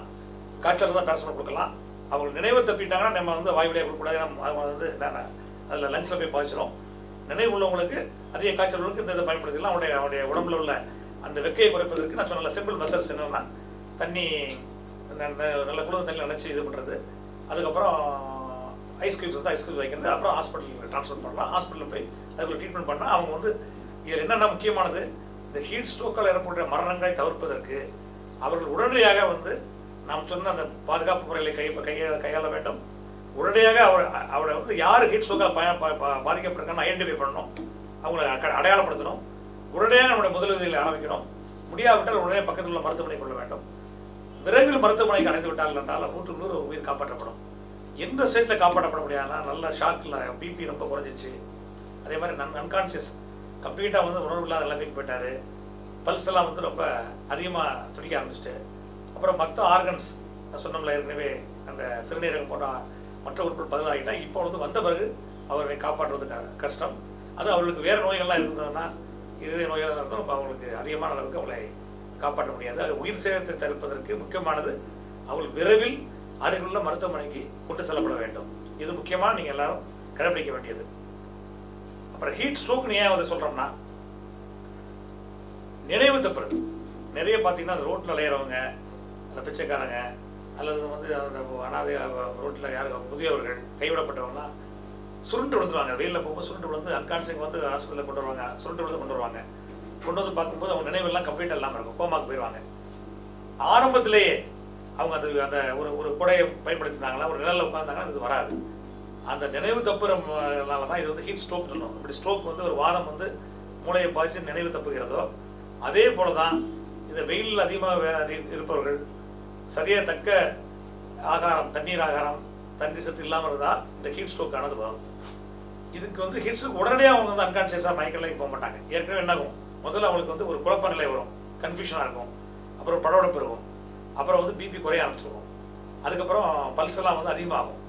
காய்ச்சல் தான் பேரசமாக கொடுக்கலாம். அவங்க நினைவு தப்பிட்டாங்கன்னா நம்ம வந்து வாய் வழியாக கொடுக்கக்கூடாது அவங்க வந்து அதில் லங்ஸில் போய் பாய்ச்சிரும். நினைவு உள்ளவங்களுக்கு அதிக காய்ச்சல் உள்ளவங்களுக்கு இந்த இதை பயன்படுத்திக்கலாம். அவனுடைய அவனுடைய உடம்புல உள்ள அந்த வெக்கையை குறைப்பதற்கு நான் சொன்ன சிம்பிள் மெசர்ஸ் என்னென்னா தண்ணி ந- நல்ல குளிர் தண்ணி நினச்சி இது பண்ணுறது அதுக்கப்புறம் ஐஸ் கியூப்ஸ் வந்து ஐஸ் கியூப்ஸ் வைக்கிறது. அப்புறம் ஹாஸ்பிட்டலுக்கு ட்ரான்ஸ்ஃபர் பண்ணலாம். ஹாஸ்பிட்டலில் போய் அதுக்குள்ள ட்ரீட்மெண்ட் பண்ணால் அவங்க வந்து இதில் என்னென்ன முக்கியமானது? இந்த ஹீட் ஸ்ட்ரோக்கால் ஏற்படுற மரணங்களை தவிர்ப்பதற்கு அவர்கள் உடனடியாக வந்து நாம் சொன்ன அந்த பாதுகாப்பு முறைகளை கை கையாள கையாள வேண்டும். உடனடியாக அவர் அவரை வந்து யார் ஹிட் ஸ்ட்ரோக்கால் பய பா- பாதிக்கப்பட்டிருக்கான்னு ஐடென்டிஃபை பண்ணணும். அவங்களை அக்க- அடையாளப்படுத்தணும். உடனடியாக நம்முடைய முதலுதவியில் ஆரம்பிக்கணும். முடியாவிட்டால் உடனே பக்கத்தில் உள்ள மருத்துவமனை கொள்ள வேண்டும். விரைவில் மருத்துவமனைக்கு அடைந்து விட்டால் என்றால் நூற்று நூறு உயிர் காப்பாற்றப்படும். எந்த ஸ்டேஜில் காப்பாற்றப்பட முடியாதுன்னா நல்ல ஷாக்கில் பிபி ரொம்ப குறைஞ்சிச்சு அதே மாதிரி நன் அன்கான்சியஸ் கம்ப்ளீட்டாக வந்து உணர்வு இல்லாத நிலைமைக்கு போயிட்டாரு. பல்ஸ் எல்லாம் வந்து ரொம்ப அதிகமாக துடிக்க ஆரம்பிச்சிட்டு அப்புறம் மற்ற ஆர்கன்ஸ் சொன்னோம்ல ஏற்கனவே அந்த சிறுநீரகம் போன்ற மற்ற உறுப்புகள் பதிலாகிட்டா இப்போ வந்து வந்த பிறகு அவர்களை காப்பாற்றுவது கஷ்டம். அது அவர்களுக்கு வேறு நோய்கள்லாம் இருந்ததுன்னா இருதய நோய்களாக இருந்தாலும் நம்ம அவங்களுக்கு அதிகமான அளவுக்கு அவங்களை காப்பாற்ற முடியாது. அது உயிர் சேதத்தை தடுப்பதற்கு முக்கியமானது. அவள் விரைவில் அருகிலுள்ள மருத்துவமனைக்கு கொண்டு செல்லப்பட வேண்டும். இது முக்கியமாக நீங்கள் எல்லாரும் கடைபிடிக்க வேண்டியது. அப்புறம் ஹீட் ஸ்ட்ரோக் ஏன் அதை சொல்கிறோம்னா நினைவு தப்புறது நிறைய பார்த்தீங்கன்னா அந்த ரோட்டில் அலையிறவங்க அந்த பிச்சைக்காரங்க அல்லது வந்து அந்த அனாதை ரோட்டில் யார் முதியவர்கள் கைவிடப்பட்டவங்களாம் சுருண்டு விழுந்துருவாங்க. வெயிலில் போகும்போது சுருண்டு விழுந்து அன்கான்சியங்க வந்து ஹாஸ்பிட்டலில் கொண்டு வருவாங்க. சுருண்டு விழுந்து கொண்டு வருவாங்க. கொண்டு வந்து பார்க்கும்போது அவங்க நினைவெல்லாம் கம்ப்ளீட் இல்லாமல் இருக்கும். கோமாக்கு போயிடுவாங்க ஆரம்பத்திலேயே அவங்க அந்த அந்த ஒரு ஒரு குடையை பயன்படுத்தினாங்களா ஒரு நிழலில் உட்காந்தாங்கன்னா இது வராது. அந்த நினைவு தப்புறனால தான் இது வந்து ஹீட் ஸ்ட்ரோக் சொல்லணும் இப்படி ஸ்ட்ரோக் வந்து ஒரு வாரம் வந்து மூளையை பாய்ச்சி நினைவு தப்புகிறதோ அதே போல தான் இந்த வெயில் அதிகமாக வே- இருப்பவர்கள் சரியத்தக்க தக்க ஆகாரம் தண்ணீர் ஆகாரம் தண்ணி சத்து இல்லாமல் இருந்தால் இந்த ஹீட் ஸ்ட்ரோக் ஆனது வரும். இதுக்கு வந்து ஹீட் ஸ்ட்ரோக் உடனடியாக அவங்க வந்து அன்கான்சியஸாக மயக்கலைக்கு போக மாட்டாங்க. ஏற்கனவே என்ன ஆகும்? முதல்ல அவங்களுக்கு வந்து ஒரு குழப்ப நிலை வரும். கன்ஃபியூஷனாக இருக்கும். அப்புறம் படபடப்பு இருக்கும். அப்புறம் வந்து பிபி குறைய ஆரம்பிச்சிருக்கும். அதுக்கப்புறம் பல்ஸ் எல்லாம் வந்து அதிகமாகும்.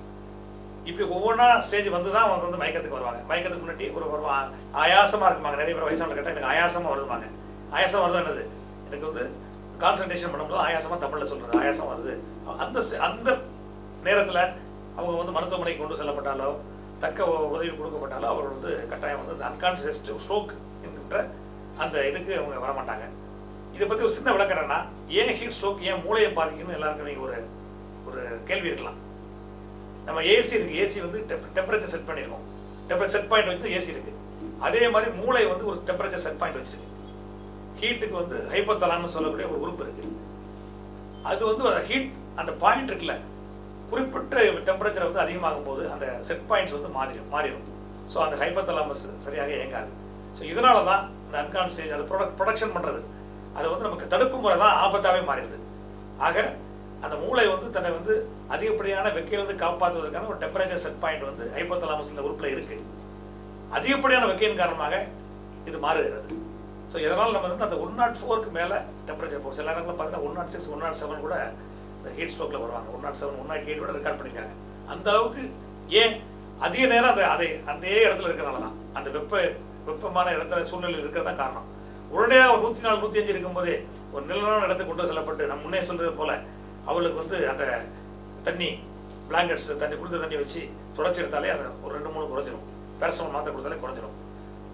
இப்போ ஒவ்வொன்றா ஸ்டேஜ் வந்து தான் அவங்க வந்து மயக்கத்துக்கு வருவாங்க. மயக்கத்துக்கு முன்னாடி ஒரு ஒரு ஆ- இருக்குமாங்க. நிறைய பேர் வயசான கேட்டால் எனக்கு ஆயாசமாக வருதுமாங்க. ஆயாசம் வருது என்னது? எனக்கு வந்து கான்சன்ட்ரேஷன் பண்ணும்போது ஆயாசமாக தமிழில் சொல்கிறது ஆயாசம் வருது. அந்த ஸ்டே- அந்த நேரத்தில் அவங்க வந்து மருத்துவமனைக்கு கொண்டு செல்லப்பட்டாலோ தக்க உதவி கொடுக்கப்பட்டாலோ அவர் வந்து கட்டாயம் வந்து அந்த அன்கான்சியஸ் ஸ்ட்ரோக் என்கின்ற அந்த இதுக்கு அவங்க வரமாட்டாங்க. இதை பற்றி ஒரு சின்ன விளக்கம் என்னன்னா ஏன் ஹீட் ஸ்ட்ரோக் ஏன் மூளையை பாதிக்குன்னு எல்லாருக்கும் நீங்கள் ஒரு ஒரு கேள்வி இருக்கலாம். நம்ம ஏசி இருக்குது ஏசி வந்து டெம்பரேச்சர் செட் பண்ணியிருக்கோம் டெம்பரேச்சர் செட் பாயிண்ட் வந்து ஏசி இருக்குது அதே மாதிரி மூளை வந்து ஒரு டெம்பரேச்சர் செட் பாயிண்ட் வச்சிருக்கு. ஹீட்டுக்கு வந்து ஹைப்பத்தலாம்னு சொல்லக்கூடிய ஒரு உறுப்பு இருக்கு. அது வந்து அந்த ஹீட் அந்த பாயிண்ட் இருக்குல்ல குறிப்பிட்ட டெம்பரேச்சர் வந்து அதிகமாகும் போது அந்த செட் பாயிண்ட்ஸ் வந்து மாறி மாறிடும் ஸோ அந்த ஹைப்பத்தலாமஸ் சரியாக இயங்காது. ஸோ இதனால தான் இந்த அன்கான்சியஸ் அது ப்ரொடக் ப்ரொடக்ஷன் பண்ணுறது அது வந்து நமக்கு தடுப்பு முறை தான் ஆபத்தாகவே மாறிடுது. ஆக அந்த மூளை வந்து தன்னை வந்து அதிகப்படியான வெக்கையிலிருந்து காப்பாற்றுவதற்கான ஒரு டெம்பரேச்சர் செட் பாயிண்ட் வந்து ஹைப்பத்தலாமஸில் உறுப்பில் இருக்குது அதிகப்படியான வெக்கையின் காரணமாக இது மாறுகிறது. ஸோ இதனால் நம்ம வந்து அந்த ஒன் நாட் ஃபோருக்கு மேலே டெம்பரேச்சர் போகும். சில நேரங்களில் பார்த்தீங்கன்னா one naught six one naught seven கூட இந்த ஹீட் ஸ்ட்ரோக்கில் வருவாங்க. One naught seven one naught eight கூட ரெக்கார்ட் பண்ணியிருக்காங்க. அந்த அளவுக்கு ஏன் அதிக நேரம் அந்த அதே அதே இடத்துல இருக்கிறனால தான். அந்த வெப்ப வெப்பமான இடத்துல சூழ்நிலை இருக்கிறது தான் காரணம். உடனடியாக ஒரு நூற்றி நாலு நூற்றி அஞ்சு இருக்கும்போதே ஒரு நிலமான இடத்துக்கு கொண்டு செல்லப்பட்டு நம்ம முன்னே சொல்கிறது போல் அவளுக்கு வந்து அந்த தண்ணி பிளாங்கெட்ஸ் தண்ணி கொடுத்த தண்ணி வச்சு தொடச்சி எடுத்தாலே அதை ஒரு ரெண்டு மூணு குறைஞ்சிரும். பேரசமல் மாத்திரை கொடுத்தாலே குறைஞ்சிரும்.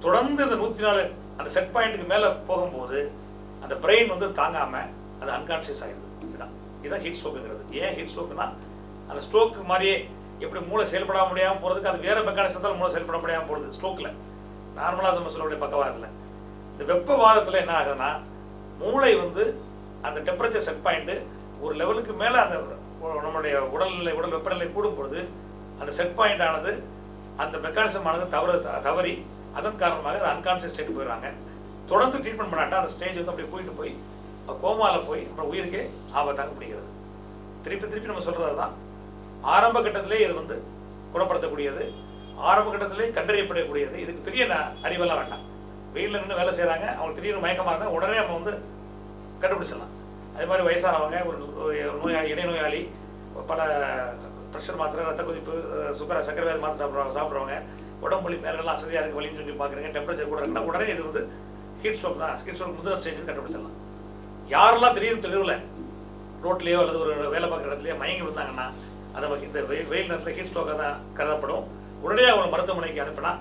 தொடர்ந்து இந்த நூற்றி நாலு அந்த செட் பாயிண்ட்டுக்கு மேலே போகும்போது அந்த பிரெயின் வந்து தாங்காமல் அது அன்கான்சியஸ் ஆகிடுது இதுதான் இதுதான் ஹீட் ஸ்ட்ரோக்குங்கிறது ஏன் ஹீட் ஸ்ட்ரோக்குனா அந்த ஸ்ட்ரோக்கு மாதிரியே எப்படி மூளை செயல்பட முடியாமல் போகிறதுக்கு அது வேறு மெக்கானிசத்தால் மூளை செயல்பட முடியாமல் போகிறது ஸ்ட்ரோக்கில் நார்மலாக நம்ம சொல்லக்கூடிய பக்கவாதத்தில். இந்த வெப்பவாதத்தில் என்ன ஆகுதுன்னா மூளை வந்து அந்த டெம்பரேச்சர் செட் பாயிண்ட்டு ஒரு லெவலுக்கு மேலே அந்த நம்மளுடைய உடல்நிலை உடல் வெப்பநிலை கூடும் பொழுது அந்த செட் பாயிண்ட் ஆனது அந்த மெக்கானிசம் ஆனது தவறு தவறி அதன் காரணமாக அது அன்கான்சியஸ் ஸ்டேட் போயிடுறாங்க. தொடர்ந்து ட்ரீட்மெண்ட் பண்ணாட்டா அந்த ஸ்டேஜ் வந்து அப்படியே போயிட்டு போய் கோமாவில் போய் அப்புறம் உயிருக்கே ஆபத்தாக முடிகிறது. திருப்பி திருப்பி நம்ம சொல்கிறது தான் ஆரம்ப கட்டத்திலே இது வந்து குணப்படுத்தக்கூடியது. ஆரம்ப கட்டத்திலே கண்டறியப்படக்கூடியது. இதுக்கு பெரிய ந- அறிவெல்லாம் வேண்டாம். வெயிலில் நின்று வேலை செய்கிறாங்க அவங்களுக்கு திடீர்னு மயக்கமாக இருந்தால் உடனே நம்ம வந்து கண்டுபிடிச்சிடலாம். அதே மாதிரி வயசானவங்க ஒரு நோய்- நோயாளி இடைநோயாளி பல ப்ரெஷர் மாத்திரை ரத்த கொதிப்பு சுக்கர சக்கரை வியாதி மாத்திரை சாப்பிட்றவங்க சாப்பிட்றவங்க உடம்பு வலி மேலெல்லாம் அசதியாக இருக்குது வலின்னு சொல்லி பார்க்குறீங்க டெம்பரேச்சர் கூட இருக்குன்னா உடனே இது வந்து ஹீட் ஸ்ட்ரோக் தான். ஹீட் ஸ்ட்ரோக் முதல் ஸ்டேஜில் கண்டுபிடிச்சிடலாம். யாரெல்லாம் திடீர்னு தெரியல ரோட்லேயோ அல்லது ஒரு வேலை பார்க்குற இடத்துலையோ மயங்கி விழுந்தாங்கன்னா அதை இந்த வெயில் வெயில் நேரத்தில் ஹீட் ஸ்ட்ரோக்காக தான் கருதப்படும். உடனே அவங்க மருத்துவமனைக்கு அனுப்பினா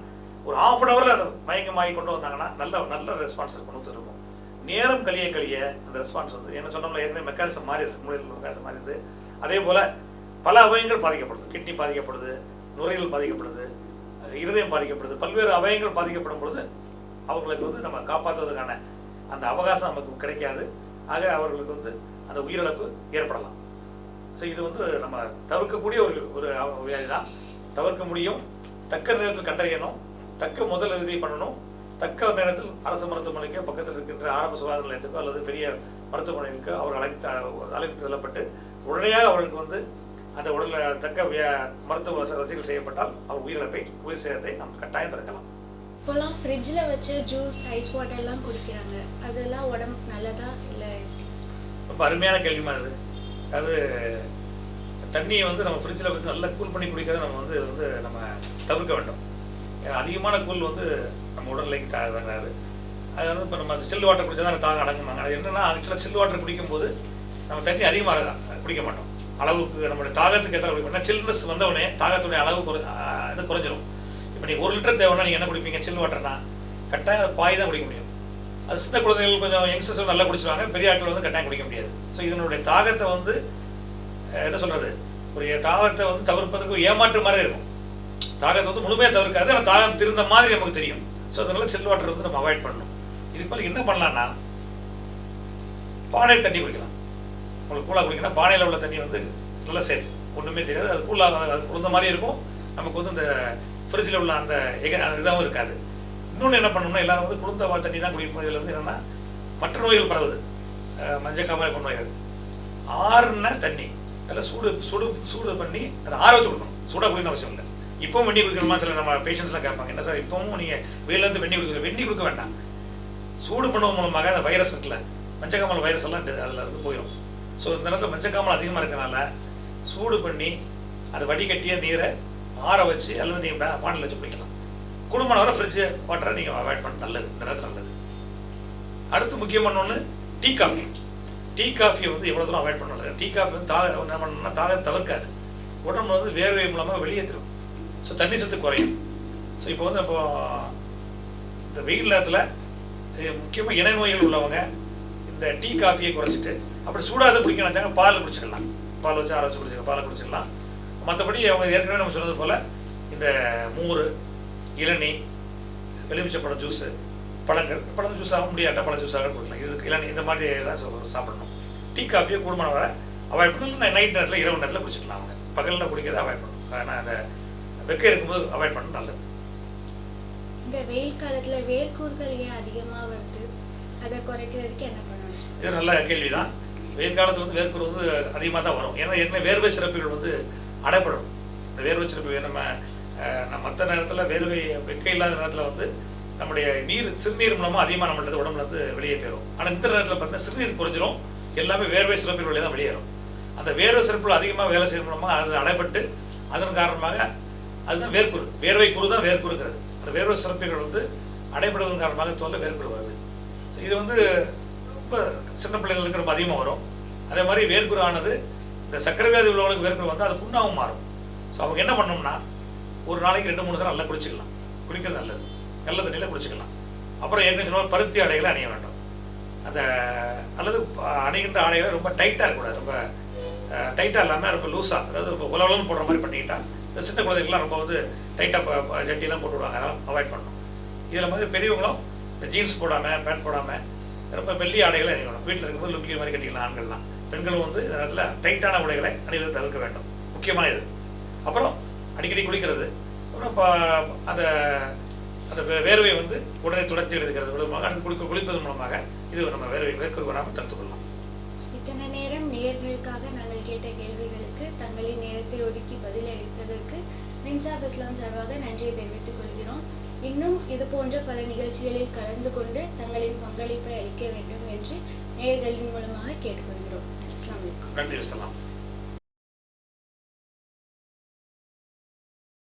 ஒரு ஆஃப் அன் ஹவரில் அந்த மயங்கமாகி கொண்டு வந்தாங்கன்னா நல்ல நல்ல ரெஸ்பான்ஸ் கொண்டு இருக்கும் நேரம் கழிய கழிய அந்த ரெஸ்பான்ஸ் வந்து என்ன சொன்னோம்ல ஏற்கனவே மெக்கானிசம் மாறிடுது மூலையில் மெக்கானிசம் மாறிடுது. அதே போல் பல அவயங்கள் பாதிக்கப்படுது. கிட்னி பாதிக்கப்படுது நுரையீரல் பாதிக்கப்படுது. இருதயம் பாதிக்கப்படுது பல்வேறு அவயங்கள் பாதிக்கப்படும் பொழுது அவங்களுக்கு வந்து நம்ம காப்பாற்றுவதற்கான அந்த அவகாசம் நமக்கு கிடைக்காது. ஆக அவர்களுக்கு வந்து அந்த உயிரிழப்பு ஏற்படலாம். ஸோ இது வந்து நம்ம தவிர்க்கக்கூடிய ஒரு ஒரு வியாதி தான். தவிர்க்க முடியும் தக்க நேரத்தில் கண்டறியணும் தக்க முதல் உதவி பண்ணணும். தக்க நேரத்தில் அரசு மருத்துவமனைக்கோ பக்கத்தில் இருக்கின்ற ஆரம்ப சுகாதார நிலையத்துக்கோ அல்லது பெரிய மருத்துவமனைக்கோ அவர் அழைத்து அழைத்து செல்லப்பட்டு உடனடியாக அவர்களுக்கு வந்து அந்த உடலில் தக்க மருத்துவ வச- வசதிகள் செய்யப்பட்டால் அவர் உயிரிழப்பை உயிர் சேதத்தை நாம் கட்டாயம் தடுக்கலாம்.
இப்போலாம் ஃப்ரிட்ஜில் வச்ச ஜூஸ் ஐஸ் வாட்டர்லாம் குடிக்கிறாங்க. அதெல்லாம் உடம்புக்கு நல்லதா இல்லை
ரொம்ப அருமையான கேள்விமா அது. அது தண்ணியை வந்து நம்ம ஃப்ரிட்ஜில் வச்சு நல்லா கூல் பண்ணி குடிக்கிறத நம்ம வந்து வந்து நம்ம தவிர்க்க வேண்டும். ஏன்னா அதிகமான கூல் வந்து நம்ம உடல்நிலைக்கு தாங்காது. அது வந்து இப்போ நம்ம சில் வாட்டர் குடிச்சா தான் தாகம் அடங்குமாங்க. அது என்னன்னா ஆக்சுவலாக சில் வாட்டர் குடிக்கும்போது நம்ம தண்ணி அதிகமாக குடிக்க மாட்டோம். அளவுக்கு நம்மளுடைய தாகத்துக்கு ஏற்ற குடிப்போம். ஏன்னா சில்னஸ் தாகத்துடைய அளவு குறை இது குறைஞ்சிரும். இப்போ நீங்கள் ஒரு லிட்டர் தேவைன்னா நீங்கள் என்ன குடிப்பீங்க? சில் வாட்டர்னா கட்டாயம் பாய் தான் குடிக்க முடியும். அது சின்ன குழந்தைகள் கொஞ்சம் யங்ஸ்டர்ஸ் நல்லா குடிச்சிருவாங்க. பெரிய ஆட்கள் வந்து கட்டாயம் குடிக்க முடியாது. ஸோ இதனுடைய தாகத்தை வந்து என்ன சொல்கிறது ஒரு தாகத்தை வந்து தவிர்ப்பதற்கு ஏமாற்று மாதிரி இருக்கும். தாகத்தை வந்து முழுமையாக தவிர்க்காது ஆனால் தாகம் திருந்த மாதிரி நமக்கு தெரியும். ஸோ அதனால சில் வாட்டர் வந்து நம்ம அவாய்ட் பண்ணணும். இதுக்கு பதில் என்ன பண்ணலான்னா பானை தண்ணி குடிக்கலாம். உங்களுக்கு கூலாக குடிக்கணும் பானையில் உள்ள தண்ணி வந்து நல்லா சேஃப் ஒன்றுமே தெரியாது. அது கூலாக அது குளிர்ந்த மாதிரி இருக்கும். நமக்கு வந்து இந்த ஃப்ரிட்ஜில் உள்ள அந்த எக இதாகவும் இருக்காது. இன்னொன்று என்ன பண்ணணும்னா எல்லாரும் வந்து குளிர்ந்த வா- தண்ணி தான் குடிக்கணும். இதில் வந்து என்னென்னா மற்ற நோய்கள் பரவுது. மஞ்சள் காமாலை போன்ற நோய்கள். ஆறுன தண்ணி அதில் சூடு சூடு சூடு பண்ணி அதை ஆற வச்சு கொடுக்கணும். சூடாக குடிக்கணும் அவசியம் இல்லை. இப்போவும் வெண்ணி குடிக்கணுமா? சில நம்ம பேஷண்ட்ஸ்லாம் கேட்பாங்க. என்ன சார் இப்பவும் நீங்கள் வெயிலேருந்து வெண்ணி குடிக்க வெண்ணி கொடுக்க வேண்டாம். சூடு பண்ண மூலமாக அந்த வைரஸ் இருக்குல்ல மஞ்சக்காமல் வைரஸ் எல்லாம் அதில் இருந்து போயிடும் ஸோ இந்த நேரத்தில் மஞ்சக்காமல் அதிகமாக இருக்கிறனால சூடு பண்ணி அதை வடிகட்டிய நீரை ஆற வச்சு அல்லது நீங்கள் பாண்டில் வச்சு குடிக்கலாம். குடும்பம் வர ஃப்ரிட்ஜ் வாட்டரை நீங்கள் அவாய்ட் பண்ண நல்லது. இந்த நேரத்தில் நல்லது. அடுத்து முக்கியமான ஒன்று டீ காஃபி டீ காஃபியை வந்து எவ்வளோ தூரம் அவாய்ட் பண்ண நல்லது டீ காஃபி வந்து தாக என்ன பண்ணணும்னா தாகம் தவிர்க்காது. உடம்பு வந்து வேர்வை மூலமாக வெளியேற்றிடும் ஸோ தண்ணி சத்து குறையும். ஸோ இப்போ வந்து இப்போ இந்த வெயில் நேரத்தில் முக்கியமாக இணை நோய்கள் உள்ளவங்க இந்த டீ காஃபியை குறைச்சிட்டு அப்படி சூடாக குடிக்க நினச்சாங்க பால் குடிச்சிக்கலாம். பால் வச்சு ஆற வச்சு குடிச்சிக்கலாம் பால் குடிச்சிக்கலாம். மற்றபடி அவங்க ஏற்கனவே நம்ம சொன்னது போல் இந்த மோர் இளநி எலுமிச்சப்பழம் ஜூஸு பழங்கள் பழம் ஜூஸ் ஆக முடியாட்டா ஜூஸ் ஜூஸாக குடிக்கலாம். இது இளநி இந்த மாதிரி தான் சாப்பிடணும். டீ காஃபியை கூடுமான வரை அவாய்ட் பண்ணணும். நைட் நேரத்தில் இரவு நேரத்தில் குடிச்சிக்கலாம் அவங்க. பகலில் குடிக்கிறத அவாய்ட் பண்ணணும். ஆனால் அந்த வெக்கை இருக்கும்போது அவாய்ட் பண்ணணும் நல்லது.
இந்த வெயில் காலத்தில் வேர்க்கூறுகள் ஏன் அதிகமாக வருது? அதை குறைக்கிறதுக்கு என்ன பண்ணணும்?
இது நல்ல கேள்வி தான் வெயில் காலத்தில் வந்து வேர்க்குரு வந்து அதிகமாக தான் வரும். ஏன்னா என்ன வேர்வை சிறப்புகள் வந்து அடைப்படும். இந்த வேர்வை சிறப்பு நம்ம நம்ம மற்ற நேரத்தில் வேர்வை வெக்க இல்லாத நேரத்தில் வந்து நம்முடைய நீர் சிறுநீர் மூலமாக அதிகமாக நம்மளது உடம்புல இருந்து வெளியே போயிடும் ஆனால் இந்த நேரத்தில் பார்த்தீங்கன்னா சிறுநீர் குறைஞ்சிரும். எல்லாமே வேர்வை சிறப்பில் வழியாக தான் வெளியேறும். அந்த வேர்வை சிறப்பில் அதிகமாக வேலை செய்யும் மூலமாக அது அடைபட்டு அதன் காரணமாக அதுதான் வேர்க்குரு. வேர்வை குரு தான் வேர்க்குருங்கிறது. அந்த வேர்வை சிறப்புகள் வந்து அடைபடுவதன் காரணமாக தோல்ல வேர்க்குரு வருது. ஸோ இது வந்து ரொம்ப சின்ன பிள்ளைகளுக்கு ரொம்ப அதிகமாக வரும். அதே மாதிரி வேர்க்குரு ஆனது இந்த சக்கரை வியாதி உள்ளவங்களுக்கு வேர்க்குரு வந்து அது புண்ணாகவும் மாறும். ஸோ அவங்க என்ன பண்ணோம்னா ஒரு நாளைக்கு ரெண்டு மூணு தடவை நல்லா குளிச்சுக்கலாம் குளிக்கிறது நல்லது. நல்ல தண்ணியில் குளிச்சுக்கலாம் அப்புறம் ஏற்கனவே பருத்தி ஆடைகளை அணிய வேண்டும். அந்த அல்லது அணிகின்ற ஆடைகளை ரொம்ப டைட்டாக இருக்கக்கூடாது. ரொம்ப டைட்டாக இல்லாமல் ரொம்ப லூஸாக அதாவது ரொம்ப உலகம் போடுற மாதிரி பண்ணிக்கிட்டா இந்த சின்ன குழந்தைகள்லாம் ரொம்ப வந்து டைட்டாக ஜட்டிலாம் போட்டு விடுவாங்க அதெல்லாம் அவாய்ட் பண்ணணும். இதில் வந்து பெரியவங்களும் இந்த ஜீன்ஸ் போடாமல் பேண்ட் போடாமல் ரொம்ப வெள்ளி ஆடைகளை அணியணும். வீட்டில் இருக்கும்போது லுங்கி மாதிரி கட்டிக்கலாம் ஆண்கள்லாம். பெண்களும் வந்து இந்த நேரத்தில் டைட்டான உடைகளை அணிவதை தவிர்க்க வேண்டும். முக்கியமான இது. அப்புறம் அடிக்கடி குளிக்கிறது. அப்புறம் அந்த அந்த வேர்வை வந்து உடனே துடைச்சி எடுக்கிறது மூலமாக அடுத்து குளிக்க குளிப்பது மூலமாக இது நம்ம வேர்வை வேர்க்குரு வராமல் தடுத்துக் கொள்ளலாம்.
இத்தனை நேரம் நேர்களுக்காக நாங்கள் கேட்ட கேள்விகளுக்கு தங்களின் நேரத்தை ஒதுக்கி பதிலளித்ததற்கு மின்சாப் இஸ்லாம் சார்பாக நன்றியை தெரிவித்துக் கொள்கிறோம் இன்னும் இது போன்ற பல நிகழ்ச்சிகளில் கலந்து கொண்டு தங்களின் பங்களிப்பை அளிக்க வேண்டும் என்று நேர்களின் மூலமாக கேட்டுக்கொள்கிறோம். அஸ்லாம் வலைக்கம்
நன்றி